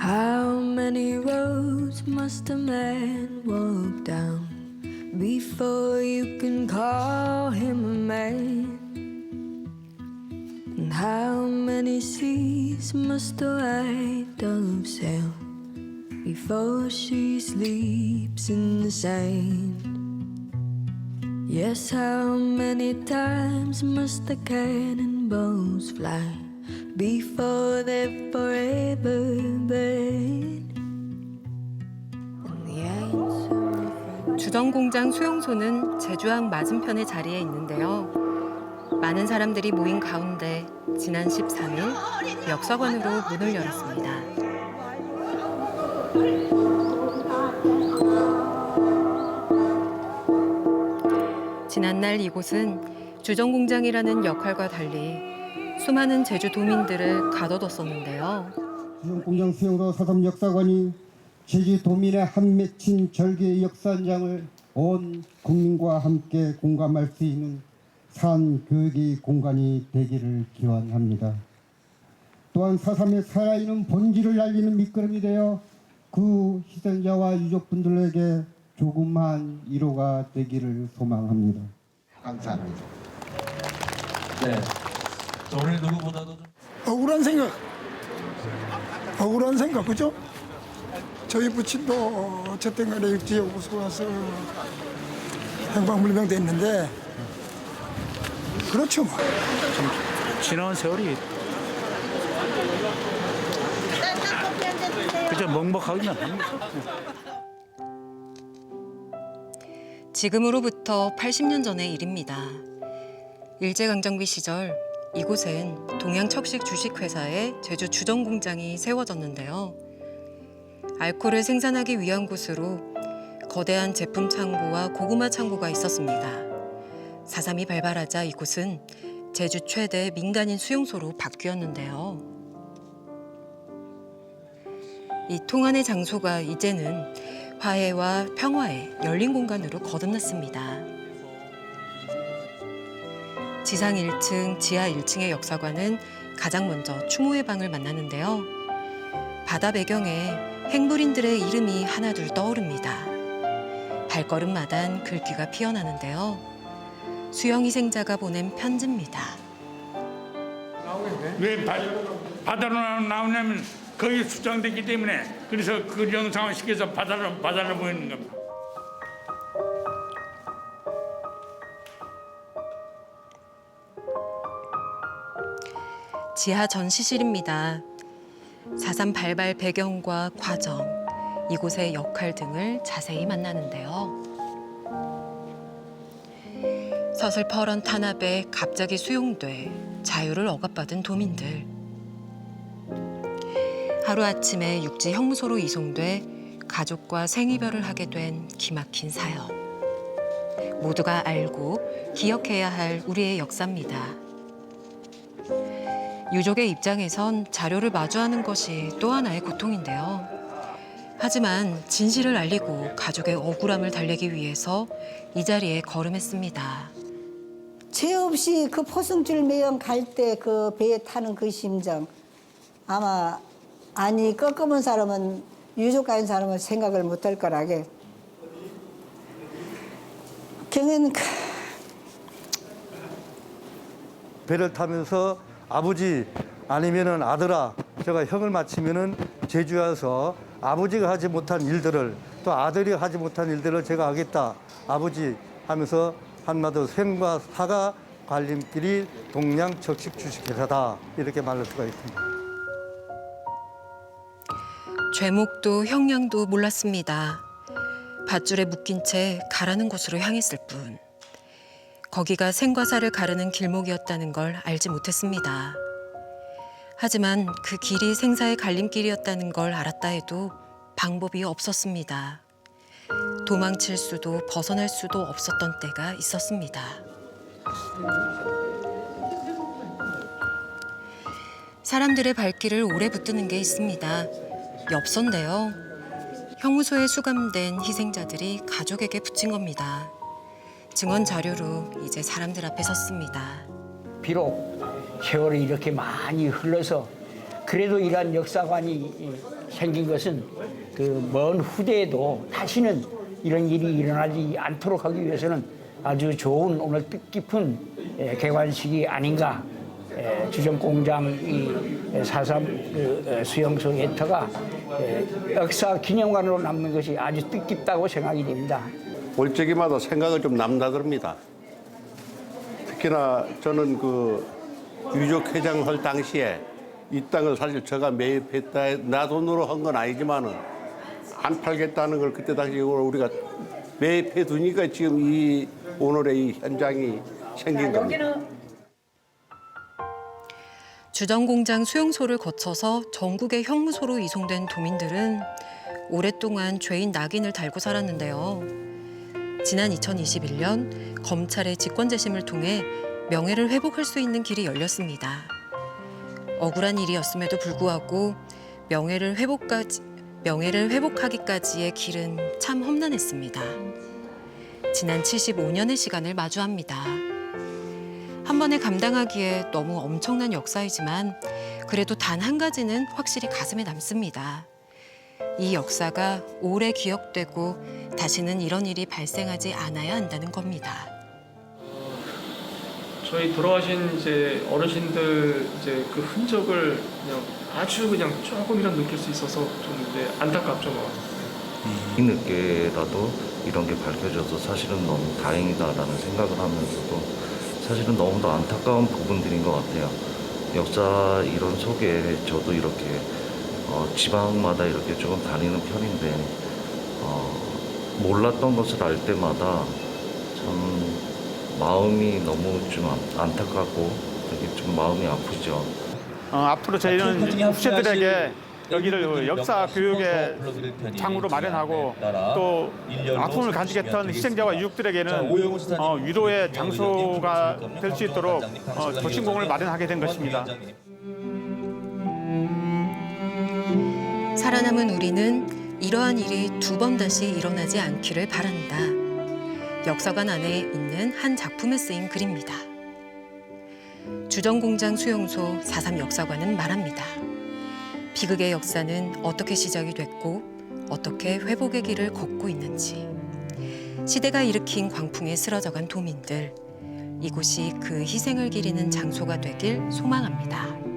How many roads must a man walk down before you can call him a man? And how many seas must a white dove sail before she sleeps in the sand? Yes, how many times must the cannonballs fly before they're forever friend. 주정공장 수용소는 제주항 맞은편의 자리에 있는데요. 많은 사람들이 모인 가운데 지난 13일 역사관으로 문을 열었습니다. 지난날 이곳은 주정공장이라는 역할과 달리 수많은 제주 도민들을 가둬뒀었는데요. 공장 수용소 사삼 역사관이 제주 도민의 한 맺힌 절개의 역사 현장을 온 국민과 함께 공감할 수 있는 산 교육의 공간이 되기를 기원합니다. 또한 사삼의 살아있는 본질을 알리는 밑거름이 되어 그 희생자와 유족분들에게 조그마한 위로가 되기를 소망합니다. 감사합니다. 네. 오늘 누구보다도 좀 억울한 생각, 억울한 생각, 그죠? 저희 부친도 어쨌든 간에 육지연구소 와서 행방불명 됐는데, 그렇죠 뭐. 지난 세월이 그저 먹먹하기만 합니다. 지금으로부터 80년 전의 일입니다. 일제강점기 시절 이곳엔 동양척식 주식회사의 제주 주정공장이 세워졌는데요. 알코올을 생산하기 위한 곳으로 거대한 제품 창고와 고구마 창고가 있었습니다. 사삼이 발발하자 이곳은 제주 최대 민간인 수용소로 바뀌었는데요. 이 통안의 장소가 이제는 화해와 평화의 열린 공간으로 거듭났습니다. 지상 1층, 지하 1층의 역사관은 가장 먼저 추모의 방을 만나는데요. 바다 배경에 행불인들의 이름이 하나둘 떠오릅니다. 발걸음마단 글귀가 피어나는데요. 수영 희생자가 보낸 편지입니다. 왜 바, 바다로 나- 나오냐면 거기 수정됐기 때문에 그래서 그 영상을 시켜서 바다로 바다로 보이는 겁니다. 지하 전시실입니다. 사삼 발발 배경과 과정, 이곳의 역할 등을 자세히 만나는데요. 서슬퍼런 탄압에 갑자기 수용돼 자유를 억압받은 도민들. 하루아침에 육지 형무소로 이송돼 가족과 생이별을 하게 된 기막힌 사연. 모두가 알고 기억해야 할 우리의 역사입니다. 유족의 입장에선 자료를 마주하는 것이 또 하나의 고통인데요. 하지만 진실을 알리고 가족의 억울함을 달래기 위해서 이 자리에 걸음했습니다. 죄 없이 그 포승줄 매연 갈 때 그 배에 타는 그 심정 아마 아니 꺾어본 사람은 유족 가인 사람은 생각을 못 할 거라게 경은 그 배를 타면서 아버지 아니면은 아들아 제가 형을 마치면은 제주에 와서 아버지가 하지 못한 일들을 또 아들이 하지 못한 일들을 제가 하겠다 아버지 하면서 한마디로 생과 사가 관림길이 동양 적식 주식회사다 이렇게 말할 수가 있습니다. 죄목도 형량도 몰랐습니다. 밧줄에 묶인 채 가라는 곳으로 향했을 뿐. 거기가 생과사를 가르는 길목이었다는 걸 알지 못했습니다. 하지만 그 길이 생사의 갈림길이었다는 걸 알았다 해도 방법이 없었습니다. 도망칠 수도 벗어날 수도 없었던 때가 있었습니다. 사람들의 발길을 오래 붙드는 게 있습니다. 엽서인데요. 형무소에 수감된 희생자들이 가족에게 붙인 겁니다. 증언 자료로 이제 사람들 앞에 섰습니다. 비록 세월이 이렇게 많이 흘러서 그래도 이러한 역사관이 생긴 것은 그 먼 후대에도 다시는 이런 일이 일어나지 않도록 하기 위해서는 아주 좋은 오늘 뜻깊은 예, 개관식이 아닌가. 예, 주정공장 이 사삼 그, 어, 수용소 예터가 예, 역사 기념관으로 남는 것이 아주 뜻깊다고 생각이 됩니다. 올 적기마다 생각을 좀 남다릅니다. 특히나 저는 그 유족 회장 할 당시에 이 땅을 사실 제가 매입했다 나 돈으로 한 건 아니지만은 안 팔겠다는 걸 그때 당시 우리가 매입해 두니까 지금 이 오늘의 이 현장이 생긴 겁니다. 주정공장 수용소를 거쳐서 전국의 형무소로 이송된 도민들은 오랫동안 죄인 낙인을 달고 살았는데요. 지난 2021년 검찰의 직권재심을 통해 명예를 회복할 수 있는 길이 열렸습니다. 억울한 일이었음에도 불구하고 명예를 회복까지 명예를 회복하기까지의 길은 참 험난했습니다. 지난 75년의 시간을 마주합니다. 한 번에 감당하기에 너무 엄청난 역사이지만 그래도 단 한 가지는 확실히 가슴에 남습니다. 이 역사가 오래 기억되고 다시는 이런 일이 발생하지 않아야 한다는 겁니다. 저희 돌아가신 이제 어르신들 이제 그 흔적을 그냥 아주 그냥 조금이라도 느낄 수 있어서 좀 이제 안타깝죠 뭐. 뒤늦게라도 이런 게 밝혀져서 사실은 너무 다행이다라는 생각을 하면서도 사실은 너무도 안타까운 부분들인 것 같아요. 역사 이론 속에 저도 이렇게 어, 지방마다 이렇게 조금 다니는 편인데 어, 몰랐던 것을 알 때마다 참 마음이 너무 좀 안- 안타깝고 되게 좀 마음이 아프죠. 어, 앞으로 저희는 후세들에게 여기를 역사 교육의 장으로 마련하고 또 아픔을 간직했던 희생자와 유족들에게는 어, 위로의 장소가 될 수 있도록 어, 도심공을 마련하게 된 것입니다. 살아남은 우리는 이러한 일이 두 번 다시 일어나지 않기를 바란다. 역사관 안에 있는 한 작품에 쓰인 글입니다. 주정공장 수용소 4.3 역사관은 말합니다. 비극의 역사는 어떻게 시작이 됐고 어떻게 회복의 길을 걷고 있는지 시대가 일으킨 광풍에 쓰러져간 도민들 이곳이 그 희생을 기리는 장소가 되길 소망합니다.